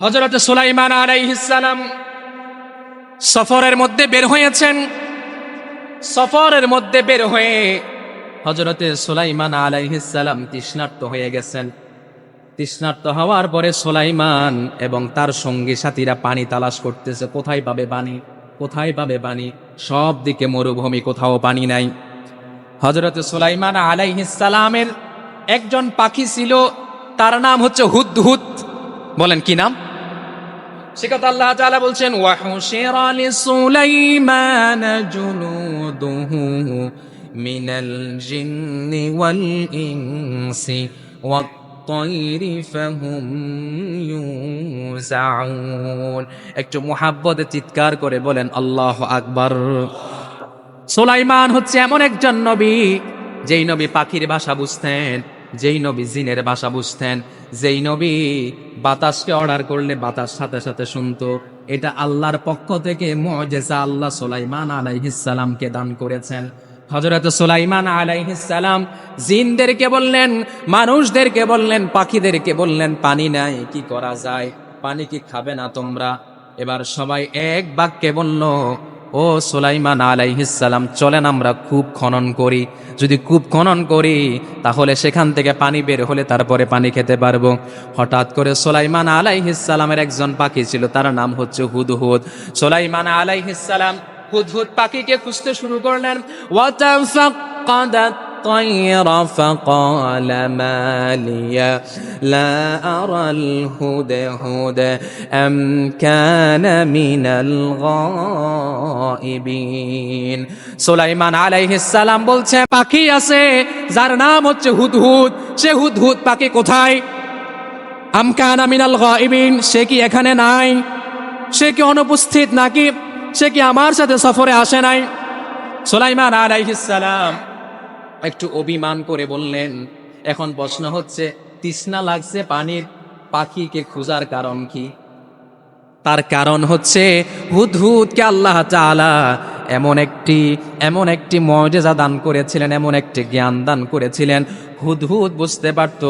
হজরত সুলাইমান আলাইহিসালাম সফরের মধ্যে বের হয়েছেন। সফরের মধ্যে বের হয়ে হজরতে সুলাইমান আলাইহিসালাম তৃষ্ণার্ত হয়ে গেছেন। তৃষ্ণার্ত হওয়ার পরে সুলাইমান এবং তার সঙ্গী সাথীরা পানি তালাশ করতেছে, কোথায় পাবে পানি? কোথায় পাবে পানি? সব দিকে মরুভূমি, কোথাও পানি নাই। হজরত সুলাইমান আলাইহিসালামের একজন পাখি ছিল, তার নাম হচ্ছে হুদহুদ। বলেন কি নাম সে কথা আল্লাহ তাআলা বলছেন ওয়াহুশিরা লিসুলাইমান জুনুদুহু মিনাল জিন্নি ওয়াল ইনসি والطير فهم يوزعون একটু মোহাব্বতে চিৎকার করে বলেন আল্লাহ আকবার সোলাইমান হচ্ছে এমন একজন নবী যেই নবী পাখির ভাষা বুঝতেন যেই নবী জিনের ভাষা বুঝতেন, যেই নবী বাতাসকে অর্ডার করলে বাতাস সাথে সাথে শুনতো। এটা আল্লাহর পক্ষ থেকে মজেজা আল্লাহ সোলাইমান আলাইহিসালামকে দান করেছেন। হজরত সোলাইমান আলাইহিসালাম জিনদেরকে বললেন, মানুষদেরকে বললেন, পাখিদেরকে বললেন, পানি নাই, কি করা যায়? পানি কি খাবে না তোমরা? এবার সবাই এক বাক্যে বলল ও সোলাইমান আলাইহিসালাম চলেন আমরা কূপ খনন করি। যদি কূপ খনন করি, তাহলে সেখান থেকে পানি বের হলে তারপরে পানি খেতে পারব। হঠাৎ করে সোলাইমান আলাইহিসালামের একজন পাখি ছিল, তার নাম হচ্ছে হুদহুদ। সোলাইমান আলাইহিসালাম হুদহুদ পাখিকে খুঁজতে শুরু করলেন। الطير فقال ما لي لا أرى الهدهد أم كان من الغائبين সুলাইমান আলাইহিস সালাম বলছে পাখি আছে যার নাম হচ্ছে হুদহুদ সে হুদহুদ পাখি কোথায় আমকানা মিনাল গাইবিন সে কি এখানে নাই সে কি অনুপস্থিত নাকি সে কি আমার সাথে সফরে আসে নাই সুলাইমান আলাইহিস সালাম একটু অভিমান করে বললেন, এখন প্রশ্ন হচ্ছে, তৃষ্ণা লাগছে পানির পাখিকে খোঁজার কারণ কি? তার কারণ হচ্ছে হুদহুদকে আল্লাহ চালা এমন একটি এমন একটি মর্যাদা দান করেছিলেন, এমন একটি জ্ঞান দান করেছিলেন। হুদহুদ বুঝতে পারত।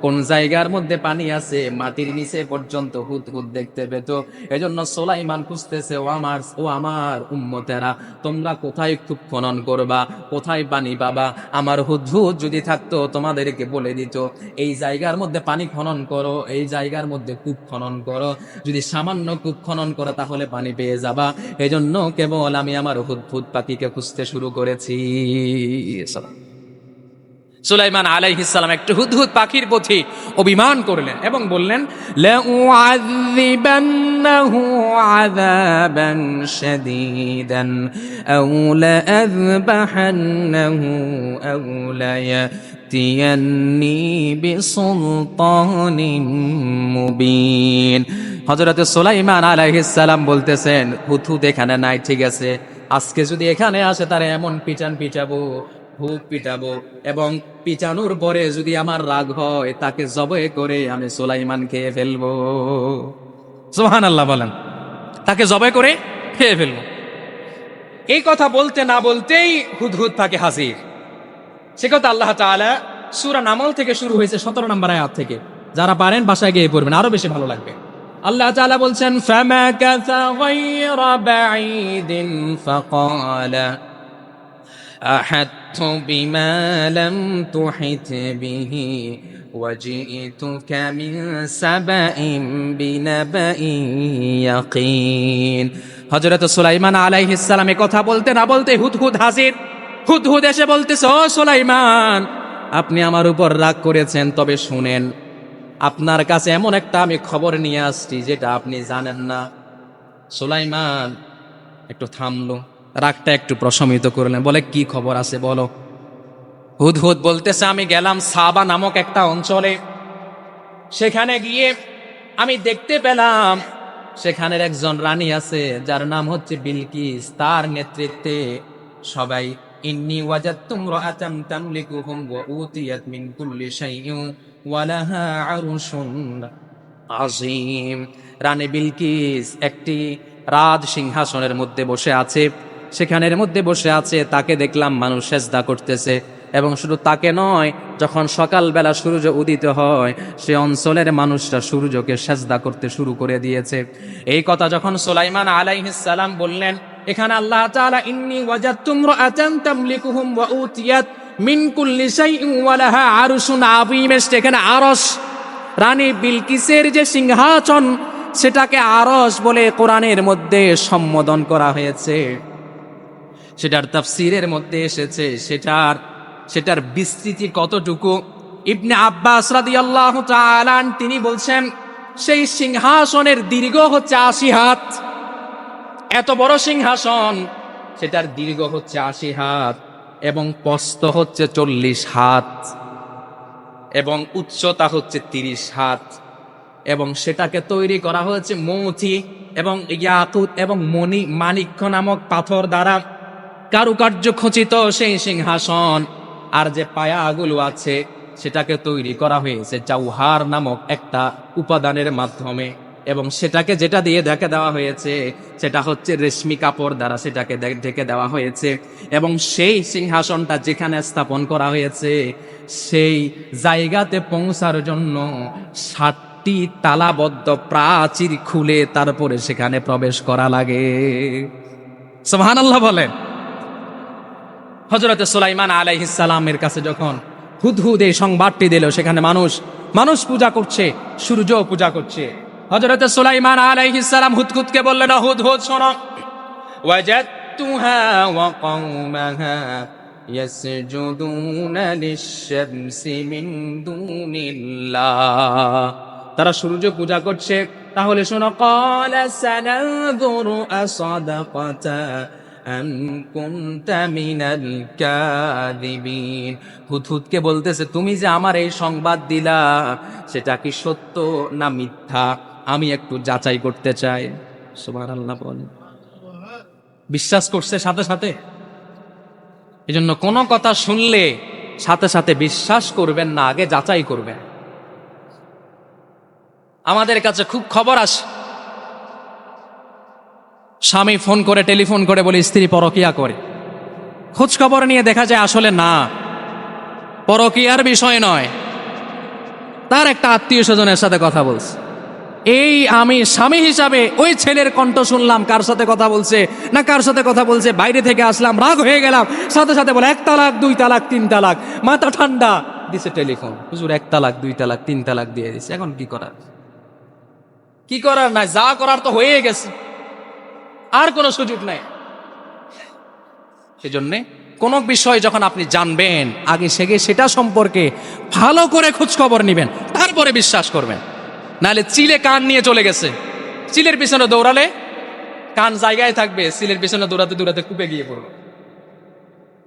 কোন জায়গার মধ্যে পানি আছে, মাটির নিচে পর্যন্ত হুদহুদ দেখতে পেত। এজন্য সোলাইমান খুঁজতেছে, ও আমার ও আমার উম্মতেরা, তোমরা কোথায় খুব খনন করবা? কোথায় পানি পাবা? আমার হুদহুদ যদি থাকতো, তোমাদেরকে বলে দিত, এই জায়গার মধ্যে পানি খনন করো, এই জায়গার মধ্যে কূপ খনন করো। যদি সামান্য কূপ খনন করো, তাহলে পানি পেয়ে যাবা। এজন্য কেবল আমি আমার হুদহুদ পাখিকে খুঁজতে শুরু করেছি। সুলাইমান আলাইহিসালাম একটু হুদহুদ পাখির প্রতি অভিমান করলেন এবং বললেন لأعذبنه عذابا شديدا أو لأذبحنه أو ليأتيني بسلطان مبين হজরত সুলাইমান আলাইহিসালাম বলতেছেন হুদহুদ এখানে নাই ঠিক আছে আজকে যদি এখানে আসে তারা এমন পিটান পিটাবো হুক পিটাবো এবং পিটানোর পরে যদি আমার রাগ হয় তাকে জবে করে আমি সুলাইমান খেয়ে ফেলবো সোহান আল্লাহ বলেন তাকে জবে করে খেয়ে ফেলবো এই কথা বলতে না বলতেই হুদহুদ তাকে হাজির সে কথা আল্লাহ তাআলা সূরা নামল থেকে শুরু হয়েছে সতেরো নম্বর আয়াত থেকে যারা পারেন বাসায় গিয়ে পড়বেন আরো বেশি ভালো লাগবে আল্লাহ তাআলা বলছেন فَمَكَثَ غَيْرَ بَعِيدٍ فَقَالَ أحطت بما لم تحط به وجئتك من سبأ بنبأ يقين হজরত সুলাইমান আলাইহিস সালাম এ কথা বলতে না বলতে হুদহুদ হাজির হুদহুদ এসে বলতেছে ও সুলাইমান আপনি আমার উপর রাগ করেছেন তবে শুনেন আপনার কাছে এমন একটা আমি খবর নিয়ে আসছি যেটা আপনি জানেন না সুলাইমান একটু থামলো রাগটা একটু প্রশমিত করলেন, বলে, কি খবর আছে বলো? হুদ হুদ বলতেছে, আমি গেলাম সাবা নামক একটা অঞ্চলে। সেখানে গিয়ে আমি দেখতে পেলাম, সেখানের একজন রানী আছে, যার নাম হচ্ছে বিলকিস। তার নেতৃত্বে সবাই, ইন্নি ওয়াজাদতুম রাআতাম তামলিকুহুম ওয়া উতিয়াত মিন কুল্লি শাইইন ওয়া লাহা আরশুন রানী বিলকিস একটি রাজ সিংহাসনের মধ্যে বসে আছে। সেখানের মধ্যে বসে আছে, তাকে দেখলাম মানুষ সেজদা করতেছে। এবং শুধু তাকে নয়, যখন সকালবেলা সূর্য উদিত হয়, সে অঞ্চলের মানুষরা সূর্যকে সেজদা করতে শুরু করে দিয়েছে। এই কথা যখন সোলাইমান আলাইহিস সালাম বললেন, এখানে আল্লাহ ইন্নী ওয়াজাদতু ইমরাআতান তামলিকুহুম ওয়া উতিয়াত কুল্লি শাইইন ওয়া লাহা আরশুন আযীম। এখানে বিলকিসের যে সিংহাসন, সেটাকে আরশ বলে কোরআনের মধ্যে সম্বোধন করা হয়েছে। সেটার তাফসিরের মধ্যে এসেছে, সেটার সেটার বিস্তৃতি কতটুকু? ইবনে আব্বাস তাআলা আন, তিনি বলছেন, সেই সিংহাসনের দীর্ঘ হচ্ছে আশি হাত। এত বড় সিংহাসন, সেটার দীর্ঘ হচ্ছে আশি হাত এবং পস্ত হচ্ছে চল্লিশ হাত এবং উচ্চতা হচ্ছে তিরিশ হাত এবং সেটাকে তৈরি করা হয়েছে মৌথি এবং ইয়াকুত এবং মণি মানিক্য নামক পাথর দ্বারা। কারুকার্য খচিত সেই সিংহাসন। আর যে পায়াগুলো আছে, সেটাকে তৈরি করা হয়েছে চৌহার নামক একটা উপাদানের মাধ্যমে। এবং সেটাকে যেটা দিয়ে ঢেকে দেওয়া হয়েছে, সেটা হচ্ছে রেশমি কাপড় দ্বারা সেটাকে ঢেকে দেওয়া হয়েছে। এবং সেই সিংহাসনটা যেখানে স্থাপন করা হয়েছে, সেই জায়গাতে পৌঁছার জন্য ষাটটি তালাবদ্ধ প্রাচীর খুলে তারপরে সেখানে প্রবেশ করা লাগে। সোহান আল্লাহ বলেন। হজরতে সুলাইমান আলাইহিসালামের কাছে যখন হুদহুদ এই সংবাদটি দিল, সেখানে মানুষ মানুষ পূজা করছে সূর্য পূজা করছে। হজরতে সুলাইমান আলাইহিসালাম হুদহুদকে বললেন হুদ হুদ শোনো। ইয়াসজুদুনা লিশ-শামসি মিন দুনিল্লাহ। তারা সূর্য পূজা করছে। তাহলে শোনো ক্বালা সানাযুরু আসাদাকাতা আম কুনতা মিনাল কাযিবিন। হুদহুদকে বলতেছে, তুমি যে আমার এই সংবাদ দিলা, সেটা কি সত্য না মিথ্যা? আমি একটু যাচাই করতে চাই। সুবহানাল্লাহ বলেন। বিশ্বাস করছে সাথে সাথে? এজন্য কোনো কথা শুনলে সাথে সাথে বিশ্বাস করবেন না, আগে যাচাই করবেন। আমাদের কাছে খুব খবর আসে। স্বামী ফোন করে, টেলিফোন করে বলে, স্ত্রী, পরকিয়া করে। খোঁজ খবর নিয়ে দেখা যায় আসলে না। পরকিয়ার বিষয় নয়। তার একটা আত্মীয় স্বজনের সাথে কথা বলছে। এই আমি স্বামী হিসাবে ওই ছেলের কণ্ঠ শুনলাম, কার সাথে কথা বলছে? না, কার সাথে কথা বলছে? বাইরে থেকে আসলাম, রাগ হয়ে গেলাম। সাথে সাথে বলে, এক তালাক, দুই তালাক, তিন তালাক। মাথা ঠান্ডা। দিছে টেলিফোন। হুজুর, এক তালাক, দুই তালাক, তিন তালাক দিয়ে দিছে। এখন কি করার? কি করার নাই? যা করার তো হয়ে গেছে। আর কোনো সুযোগ নাই। সেজন্যে কোনো বিষয় যখন আপনি জানবেন, আগে সেগে সেটা সম্পর্কে ভালো করে খোঁজ খবর নেবেন, তারপরে বিশ্বাস করবেন। নাহলে চিলে কান নিয়ে চলে গেছে। চিলের পিছনে দৌড়ালে কান জায়গায় থাকবে, চিলের পিছনে দৌড়াতে দৌড়াতে কূপে গিয়ে পড়বে।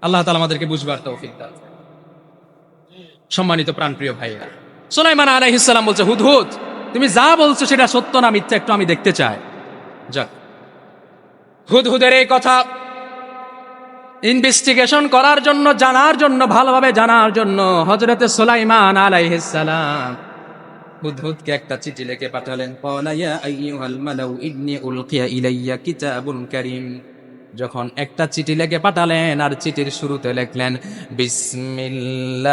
আল্লাহ তালা আমাদেরকে বুঝবার তৌফিক দান সম্মানিত প্রাণপ্রিয় ভাইরা সোলাইমান আলাইহিসসালাম বলছে হুদ হুদ তুমি যা বলছো সেটা সত্য না মিথ্যা একটু আমি দেখতে চাই। যাক হুদহুদের এই কথা ইনভেস্টিগেশন করার জন্য জানার জন্য ভালোভাবে জানার জন্য হজরতে সুলাইমান আলাইহিসসালাম হুদহুদকে একটা চিঠি লিখে পাঠালেন। ক্বালা ইয়া আইয়ুহাল মালাউ ইন্নী উলকিয়া ইলাইয়া কিতাবুন কারীম। যখন একটা চিঠি লিখে পাঠালেন আর চিঠির শুরুতে লিখলেন বিসমিল্লাহির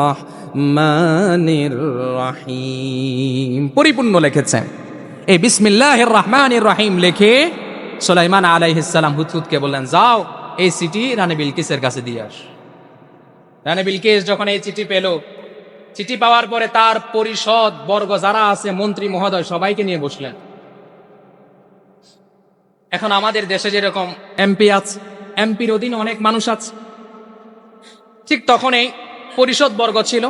রহমানির রহিম। পরিপূর্ণ লিখেছেন। এই বিসমিল্লাহির রহমানির রহিম লিখে সুলাইমান আলাইহিসসালাম হুদহুদকে বললেন, যাও, এই চিঠি রানী বিলকিসের কাছে দিয়ে আস। রানী বিলকিস যখন এই চিঠি পেল, চিঠি পাওয়ার পরে তার পরিষদ বর্গ যারা আছে, মন্ত্রী, মহোদয়, সবাইকে নিয়ে বসলেন। এখন আমাদের দেশে যেরকম এমপি আছে, এমপির অধীনে অনেক মানুষ আছে। ঠিক তখন এই পরিষদ বর্গ ছিল।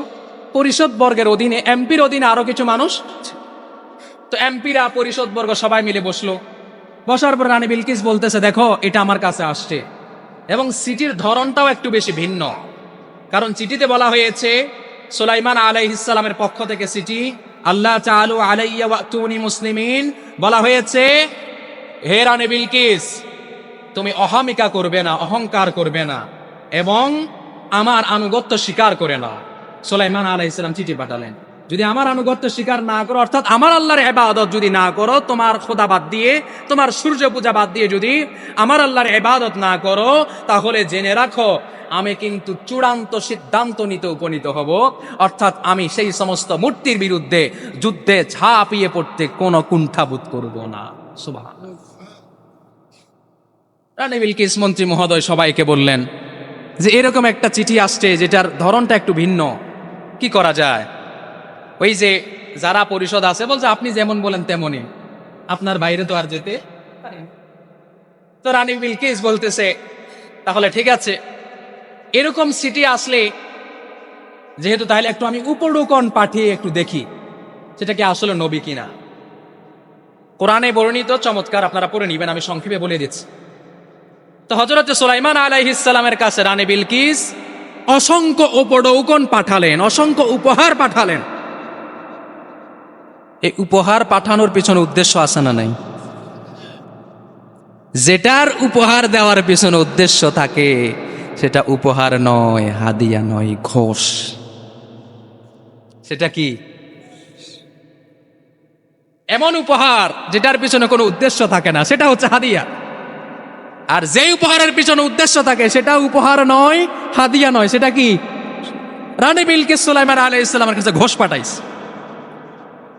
পরিষদ বর্গের অধীনে, এমপির অধীনে আরও কিছু মানুষ। তো এমপিরা পরিষদ বর্গ সবাই মিলে বসল। বসার পর রানী বিলকিস বলতেছে, দেখো, এটা আমার কাছে আসছে। এবং সিটির ধরনটাও একটু বেশি ভিন্ন। কারণ চিঠিতে বলা হয়েছে, সুলাইমান আলাইহিসসালামের পক্ষ থেকে চিঠি আল্লাহ চালু ওয়াতুনি মুসলিমিন। বলা হয়েছে, হে রানী বিলকিস, তুমি অহমিকা করবে না, অহংকার করবে না এবং আমার আনুগত্য স্বীকার করে না সুলাইমান আলাইহিসসালাম চিঠি পাঠালেন। যদি আমার আনুগত্য স্বীকার না করো, অর্থাৎ আমার আল্লাহর এবাদত যদি না করো, তোমার খোদা বাদ দিয়ে, তোমার সূর্য পূজা বাদ দিয়ে যদি আমার আল্লাহর এবাদত না করো, তাহলে জেনে রাখো, আমি কিন্তু চূড়ান্ত সিদ্ধান্ত নিতে উপনীত হব। অর্থাৎ আমি সেই সমস্ত মূর্তির বিরুদ্ধে যুদ্ধে ঝাঁপিয়ে পড়তে কোনো কুণ্ঠাবোধ করব না। বিলকিস মন্ত্রী মহোদয় সবাইকে বললেন যে, এরকম একটা চিঠি আসছে, যেটার ধরনটা একটু ভিন্ন। কি করা যায়? ওই যে যারা পরিষদ আছে, বলছে, আপনি যেমন বলেন তেমনই। আপনার বাইরে তো আর যেতে। তো রানী বিলকিস বলতেছে, তাহলে ঠিক আছে। এরকম সিটি আসলে, যেহেতু তাহলে একটু আমি উপডুকন পাঠিয়ে একটু দেখি, সেটা কি আসলে নবী কিনা? কোরআনে বর্ণিত, চমৎকার, আপনারা পড়ে নিবেন, আমি সংক্ষেপে বলে দিচ্ছি। তো হজরত সুলাইমান আলাইহিসালামের কাছে রানী বিলকিস অসংখ্য উপডৌকন পাঠালেন, অসংখ্য উপহার পাঠালেন। এই উপহার পাঠানোর পিছনে উদ্দেশ্য আছে না নাই? যেটার উপহার দেওয়ার পিছনে উদ্দেশ্য থাকে, সেটা উপহার নয়, হাদিয়া নয়, ঘোষ। সেটা কি? এমন উপহার যেটার পিছনে কোনো উদ্দেশ্য থাকে না, সেটা হচ্ছে হাদিয়া। আর যে উপহারের পিছনে উদ্দেশ্য থাকে, সেটা উপহার নয়, হাদিয়া নয়, সেটা কি? রানী বিলকিস সুলাইমান আলাই ইসলামের কাছে ঘোষ পাঠাইছে।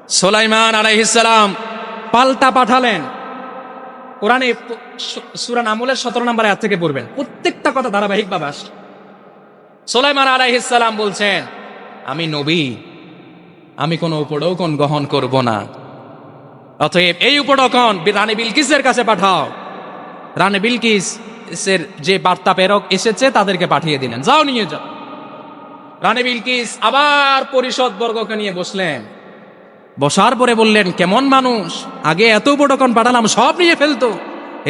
সুলাইমান আলাইহিসালাম পাল্টা পাঠালেন। কোরআনে সুরান আমলের সতেরো নম্বর আয়াত থেকে পড়বেন। প্রত্যেকটা কথা ধারাবাহিক ভাবে আসে সোলাইমান আলাইহিসালাম বলছেন, আমি নবী, আমি কোনো উপডৌকন গ্রহণ করব না। অতএব এই উপডকন রানী বিলকিসের কাছে পাঠাও। রানী বিলকিস এর যে বার্তা প্রেরক এসেছে তাদেরকে পাঠিয়ে দিলেন। যাও নিয়ে যাও। রানী বিলকিস আবার পরিষদ বর্গকে নিয়ে বসলেন। বসার পরে বললেন, কেমন মানুষ? আগে এত উপটকন পাঠালাম, সব নিয়ে ফেলতো।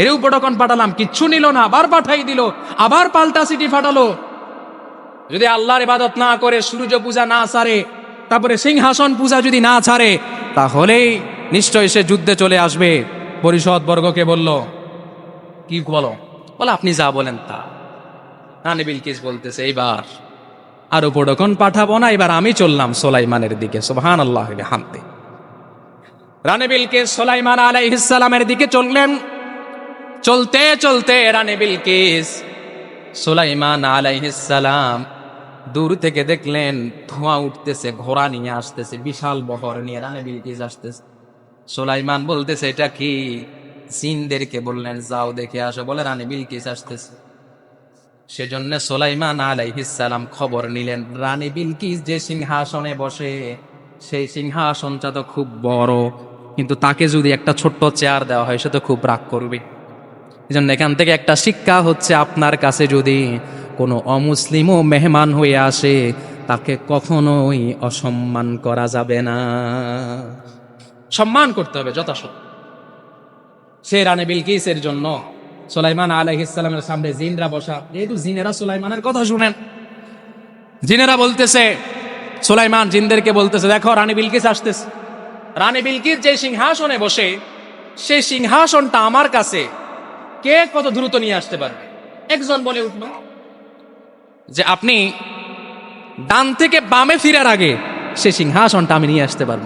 এর উপটকন পাঠালাম, কিচ্ছু নিল না, আবার পাঠাই দিল, আবার পাল্টা সিটি ফাটালো। যদি আল্লাহর ইবাদত না করে, সূর্য পূজা না ছাড়ে তারপরে সিংহাসন পূজা যদি না ছাড়ে, তাহলেই নিশ্চয় সে যুদ্ধে চলে আসবে। পরিষদ বর্গকে বলল, কি বলো? বলে, আপনি যা বলেন তা। রানী বিলকিস বলতেছে, এইবার আর উপডকন পাঠাবো না, এবার আমি চললাম সোলাইমানের দিকে সোহান আল্লাহ হামতে রানী বিলকিস সোলাইমান আলাইহিসালামের দিকে চললেন। চলতে চলতে রানী বিলকিস সোলাইমান আলাইহিসালাম দূর থেকে দেখলেন, ধোঁয়া উঠতেছে, ঘোড়া নিয়ে আসতেছে, বিশাল বহর নিয়ে রানী বিলকিস আসতেছে। সোলাইমান বলতেছে, এটা কি? সিনদেরকে বললেন, যাও দেখে আসো। বলে রানী বিলকিস আসতেছে। সেজন্য সোলাইমান আলাইহিসালাম খবর নিলেন, রানী বিলকিস যে সিংহাসনে বসে, সেই সিংহাসনটা তো খুব বড় কিন্তু তাকে যদি একটা ছোট্ট চেয়ার দেওয়া হয়, সে তো খুব রাগ করবে। এই জন্য এখান থেকে একটা শিক্ষা হচ্ছে, আপনার কাছে যদি কোনো অমুসলিমও মেহমান হয়ে আসে, তাকে কখনোই অসম্মান করা যাবে না। সম্মান করতে হবে যথাসত্য সে রানী বিলকিসের জন্য সোলাইমান আলাইহিসালামের সামনে জিনরা বসা। যেহেতু জিনেরা সোলাইমানের কথা শুনেন, জিনেরা বলতেছে, সোলাইমান জিনদেরকে বলতেছে, দেখো, রানী বিলকিস আসতেছে। রানী বিলকিস যে সিংহাসনে বসে, সেই সিংহাসনটা আমার কাছে কে কত দ্রুত নিয়ে আসতে পারবে? একজন বলে উঠল, যে আপনি ডান থেকে বামে ফিরার আগে সে সিংহাসনটা আমি নিয়ে আসতে পারব।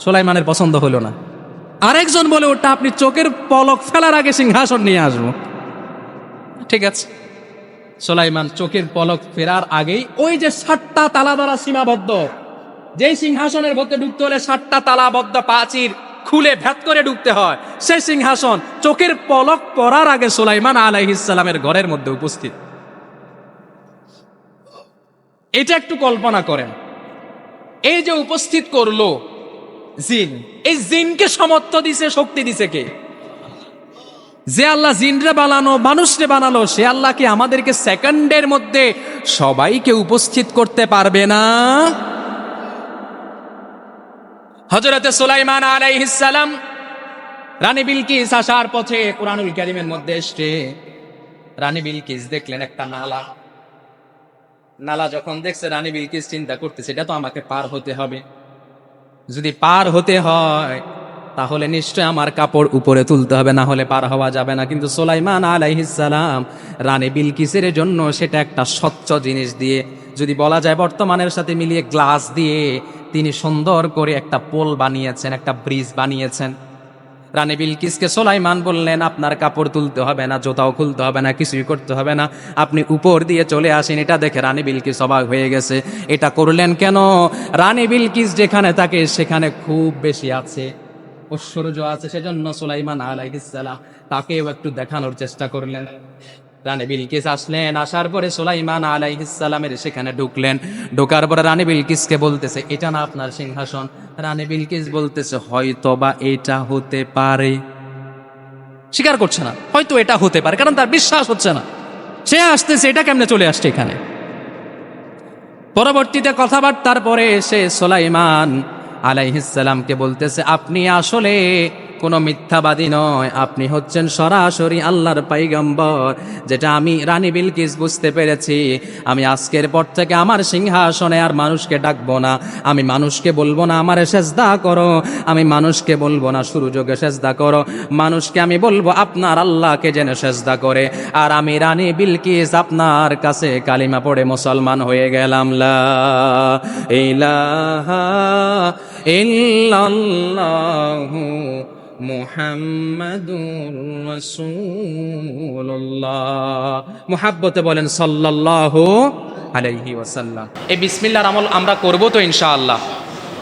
সোলাইমানের পছন্দ হলো না। আরেকজন বলে ওটা আপনি চোখের পলক ফেলার আগে সিংহাসন নিয়ে আসব। ঠিক আছে। সোলাইমান চোখের পলক ফেরার আগেই ওই যে সাতটা তালা দ্বারা সীমাবদ্ধ যেই সিংহাসনের মধ্যে ঢুকতে হলে সাতটা তালাবদ্ধ প্রাচীর খুলে ভেদ করে ঢুকতে হয়। সেই সিংহাসন চোখের পলক পড়ার আগে সোলাইমান আলাইহিসালামের ঘরের মধ্যে উপস্থিত। এটা একটু কল্পনা করেন। এই যে উপস্থিত করল জিন, এই জিনকে সমর্থ দিছে, শক্তি দিছে কে? যে আল্লাহ জিনরে বানানো, মানুষরে বানালো, সে আল্লাহ কি আমাদেরকে সেকেন্ডের মধ্যে সবাইকে উপস্থিত করতে পারবে না? হজরতে সুলাইমান আলাইহিসালাম রানী বিলকিস আসার পথে কোরআনুল কারিমের মধ্যে এসছে রানী বিলকিস দেখলেন একটা নালা। নালা যখন দেখছে রানী বিলকিস চিন্তা করতেছে, এটা তো আমাকে পার হতে হবে। যদি পার হতে হয়, তাহলে নিশ্চয় আমার কাপড় উপরে তুলতে হবে, না হলে পার হওয়া যাবে না। কিন্তু সোলাইমান আলাইহিসালাম রানী বিলকিসের জন্য সেটা একটা স্বচ্ছ জিনিস দিয়ে, যদি বলা যায় বর্তমানের সাথে মিলিয়ে গ্লাস দিয়ে তিনি সুন্দর করে একটা পোল বানিয়েছেন, একটা ব্রিজ বানিয়েছেন। রানী বিলকিসকে সোলাইমান বললেন, আপনার কাপড় তুলতে হবে না, জোতাও খুলতে হবে না, কিছুই করতে হবে না। আপনি উপর দিয়ে চলে আসেন, এটা দেখে রানী বিলকিস অবাক হয়ে গেছে। এটা করলেন কেন? রানী বিলকিস যেখানে থাকে, সেখানে খুব বেশি আছে। ঐশ্বর্য আছে, সেজন্য সুলাইমান আলাইহিসসালাম তাকেও একটু দেখানোর চেষ্টা করলেন। রানী বিলকিস আসলেন, আসার পরে সুলাইমান আলাইহিসসালামের সেখানে ঢুকলেন। ঢোকার পরে রানী বিলকিসকে বলতেছে, এটা না আপনার সিংহাসন? রানী বিলকিস বলতেছে হয়তো বা এটা হতে পারে। স্বীকার করছে না, হয়তো এটা হতে পারে, কারণ তার বিশ্বাস হচ্ছে না। সে আসতেছে, এটা কেমনে চলে আসছে এখানে? পরবর্তীতে কথাবার্তার পরে এসে সোলাইমান আলাইহিসসালামকে বলতেছে, আপনি আসলে কোনো মিথ্যাবাদী নয়। আপনি হচ্ছেন সরাসরি আল্লাহর পাইগম্বর যেটা আমি রানী বিলকিস বুঝতে পেরেছি। আমি আজকের পর থেকে আমার সিংহাসনে আর মানুষকে ডাকবো না। আমি মানুষকে বলব না, আমার সেজদা করো। আমি মানুষকে বলব না, সুরযোগে সেজদা করো। মানুষকে আমি বলব, আপনার আল্লাহকে যেন সেজদা করে। আর আমি রানী বিলকিস, আপনার কাছে কালিমা পড়ে মুসলমান হয়ে গেলাম। লা ইলাহা ইল্লাল্লাহু মুহাম্মাদুর রাসূলুল্লাহ। মুহাব্বতে বলেন সাল্লাল্লাহু আলাইহি ওয়াসাল্লাম। এই বিসমিল্লাহর আমল আমরা করব তো ইনশাআল্লাহ।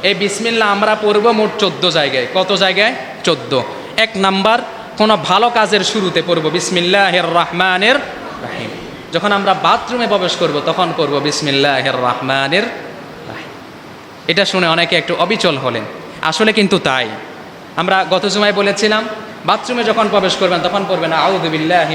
এই বিসমিল্লাহ আমরা পড়ব মোট চোদ্দ জায়গায়। কত জায়গায়? চোদ্দ। এক নাম্বার, কোনো ভালো কাজের শুরুতে পড়ব। বিসমিল্লাহির রহমানের রাহিম। যখন আমরা বাথরুমে প্রবেশ করব, তখন করব বিসমিল্লাহির রহমানের রাহিম। এটা শুনে অনেকে একটু অবিচল হলেন। আসলে কিন্তু তাই। আমরা গত সময় বলেছিলাম, বাথরুমে যখন প্রবেশ করবেন তখন পড়বেন আউদুবিল্লাহি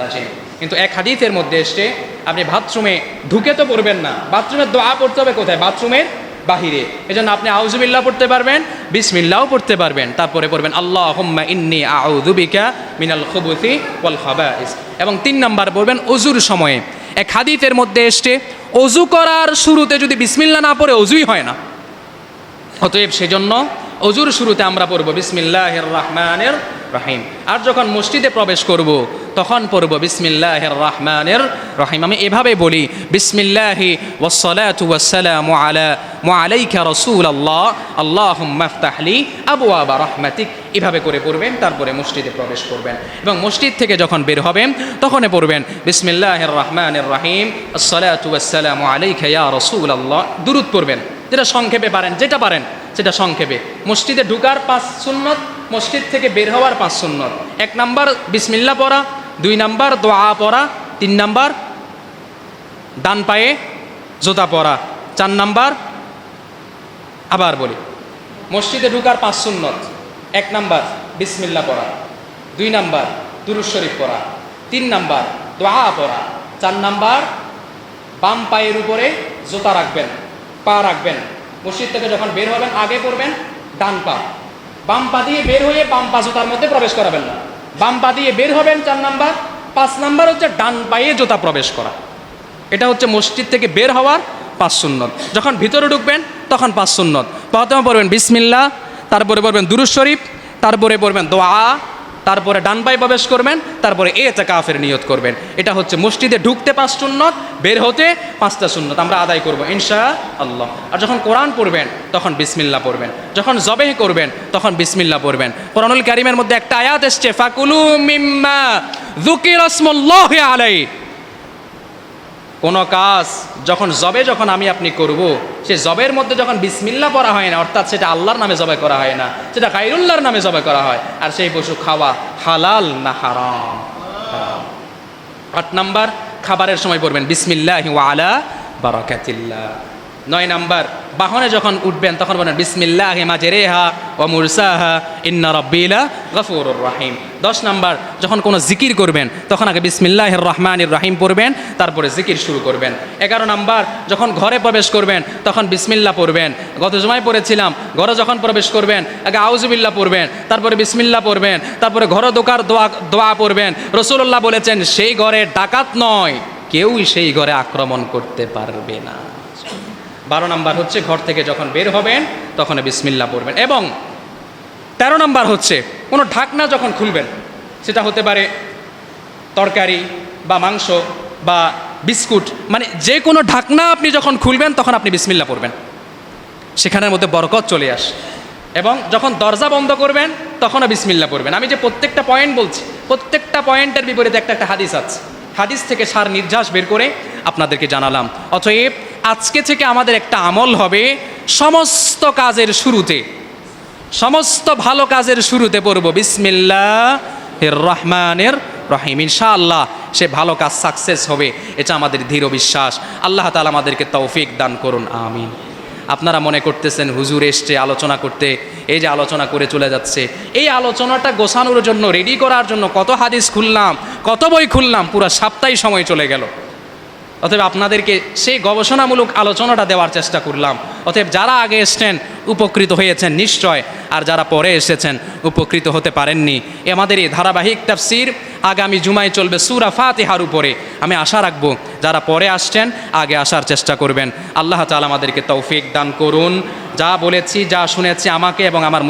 রাজিম। কিন্তু এক হাদিসের মধ্যে এসে আপনি বাথরুমে ঢুকে তো পড়বেন না, বাথরুমের দোয়া পড়তে হবে কোথায়? বাথরুমের বাহিরে। এজন্য আপনি আউজুবিল্লাহ পড়তে পারবেন বিসমিল্লাও পড়তে পারবেন, তারপরে পড়বেন আল্লাহ হুম্মা ইন্নি আউযুবিকা মিনাল খুবুথি ওয়াল খাবাইস। এবং তিন নাম্বার পড়বেন অজুর সময়ে। এক হাদিতের মধ্যে এসে অজু করার শুরুতে যদি বিসমিল্লা না পড়ে অজুই হয় না। অতএব সেজন্য অজুর শুরুতে আমরা পড়ব বিসমিল্লাহির রহমানের রহিম। আর যখন মসজিদে প্রবেশ করব, তখন পড়ব বিসমিল্লাহির রহমানের রহিম। আমি এভাবে বলি, বিসমিল্লাহি ওয়াসসালাতু ওয়াসসালামু আলা মুআলাইকা রাসূলুল্লাহ, আল্লাহুম্মা ইফতাহলি আবওয়াবা রাহমাতিক। এভাবে করে পড়বেন, তারপরে মসজিদে প্রবেশ করবেন। এবং মসজিদ থেকে যখন বের হবেন, তখনই পড়বেন বিসমিল্লাহির রহমানির রহিম, আসসালাতু ওয়াসসালামু আলাইকা ইয়া রাসূলুল্লাহ। দুরূদ পড়বেন। যেটা সংক্ষেপে পারেন, যেটা পারেন, সেটা সংক্ষেপে। মসজিদে ঢুকার পাঁচ সুন্নত, মসজিদ থেকে বের হওয়ার পাঁচ সুন্নত। এক নাম্বার, বিসমিল্লা পড়া, দুই নাম্বার, দোয়া পড়া, তিন নাম্বার, ডান পায়ে জোতা পরা চার নাম্বার, আবার বলি। মসজিদে ঢুকার পাঁচ সুন্নত, এক নাম্বার, বিসমিল্লা পড়া, দুই নাম্বার দুরুজ শরীফ পড়া, তিন নাম্বার, দোয়া পড়া, চার নাম্বার, বাম পায়ের উপরে জোতা রাখবেন। পা রাখবেন। মসজিদ থেকে যখন বের হবেন, আগে পড়বেন ডান পা। বাম পা দিয়ে বের হয়ে বাম পা জোতার মধ্যে প্রবেশ করাবেন না। বাম পা দিয়ে বের হবেন চার নাম্বার। পাঁচ নাম্বার হচ্ছে ডান পায়ে জোতা প্রবেশ করা। এটা হচ্ছে মসজিদ থেকে বের হওয়ার পাঁচ সুন্নত। যখন ভিতরে ঢুকবেন, তখন পাঁচ সুন্নত। প্রথমে পড়বেন বিসমিল্লা তারপরে পড়বেন দুরুজ শরীফ, তারপরে পড়বেন দোয়া। তারপরে ডান পায়ে প্রবেশ করবেন, তারপরে এ কাফের নিয়ত করবেন। এটা হচ্ছে মসজিদে ঢুকতে পাঁচ সুন্নত, বের হতে পাঁচটা সুন্নত, আমরা আদায় করব ইনশা আল্লাহ আর যখন কোরআন পড়বেন, তখন বিসমিল্লা পড়বেন। যখন জবেহ করবেন, তখন বিসমিল্লা পড়বেন। কোরআনুল কারিমের মধ্যে একটা আয়াত এসছে, ফাকুলু মিম্মা রাসমুল্লাহি আলাই কোনো কাজ যখন জবে যখন আমি আপনি করব, সে জবের মধ্যে যখন বিসমিল্লা করা হয় না, অর্থাৎ সেটা আল্লাহর নামে জবে করা হয় না, সেটা গাইরুল্লাহর নামে জবে করা হয়, আর সেই পশু খাওয়া হালাল না হারাম হারাম। আট নাম্বার, খাবারের সময় পড়বেন, বিসমিল্লাহ আলা বারাকাতিল্লাহ নয় নাম্বার, বাহনে যখন উঠবেন তখন বলেন, বিসমিল্লাহ মাজেরেহা ও মুরসাহা, ইন্না রব্বিলা গফুরুর রাহিম। দশ নাম্বার, যখন কোনো জিকির করবেন, তখন আগে বিসমিল্লাহ রহমানির রাহিম পড়বেন, তারপরে জিকির শুরু করবেন। এগারো নাম্বার, যখন ঘরে প্রবেশ করবেন, তখন বিসমিল্লা পড়বেন। গত জমায় পড়েছিলাম, ঘরে যখন প্রবেশ করবেন, আগে আউজুবিল্লা পড়বেন, তারপরে বিসমিল্লা পড়বেন, তারপরে ঘর দোকার দোয়া দোয়া পড়বেন। রসুল্লাহ বলেছেন, সেই ঘরে ডাকাত নয়, কেউই সেই ঘরে আক্রমণ করতে পারবে না। বারো নাম্বার হচ্ছে ঘর থেকে যখন বের হবেন, তখন বিসমিল্লা পড়বেন। এবং তেরো নাম্বার হচ্ছে, কোনো ঢাকনা যখন খুলবেন, সেটা হতে পারে তরকারি বা মাংস বা বিস্কুট মানে যে কোনো ঢাকনা আপনি যখন খুলবেন, তখন আপনি বিসমিল্লা পড়বেন। সেখানের মধ্যে বরকত চলে আসে। এবং যখন দরজা বন্ধ করবেন, তখনও বিসমিল্লা পড়বেন। আমি যে প্রত্যেকটা পয়েন্ট বলছি, প্রত্যেকটা পয়েন্টের বিপরীতে একটা একটা হাদিস আছে। হাদিস থেকে সার নির্যাস বের করে আপনাদেরকে জানালাম। অতএব আজকে থেকে আমাদের একটা আমল হবে সমস্ত কাজের শুরুতে। সমস্ত ভালো কাজের শুরুতে পড়ব। বিসমিল্লাহ রহমানের রহিম ইনশাআল্লাহ সে ভালো কাজ সাকসেস হবে, এটা আমাদের দৃঢ় বিশ্বাস। আল্লাহ তালা আমাদেরকে তৌফিক দান করুন, আমিন। আপনারা মনে করতেছেন হুজুর এসছে আলোচনা করতে, এই যে আলোচনা করে চলে যাচ্ছে। এই আলোচনাটা গোছানোর জন্য রেডি করার জন্য কত হাদিস খুললাম, কত বই খুললাম, পুরো সপ্তাহে সময় চলে গেল। অতএব আপনাদেরকে সেই গবেষণামূলক আলোচনাটা দেওয়ার চেষ্টা করলাম। অতএব যারা আগে এসছেন, উপকৃত হয়েছেন নিশ্চয়, আর যারা পরে এসেছেন, উপকৃত হতে পারেননি। আমাদের এই ধারাবাহিক তাফসির আগামী জুমায় চলবে সুরা ফাতিহার উপরে। আমি আশা রাখব যারা পরে আসছেন, আগে আসার চেষ্টা করবেন। আল্লাহ তালা আমাদেরকে তৌফিক দান করুন। যা বলেছি, যা শুনেছি আমাকে এবং আমার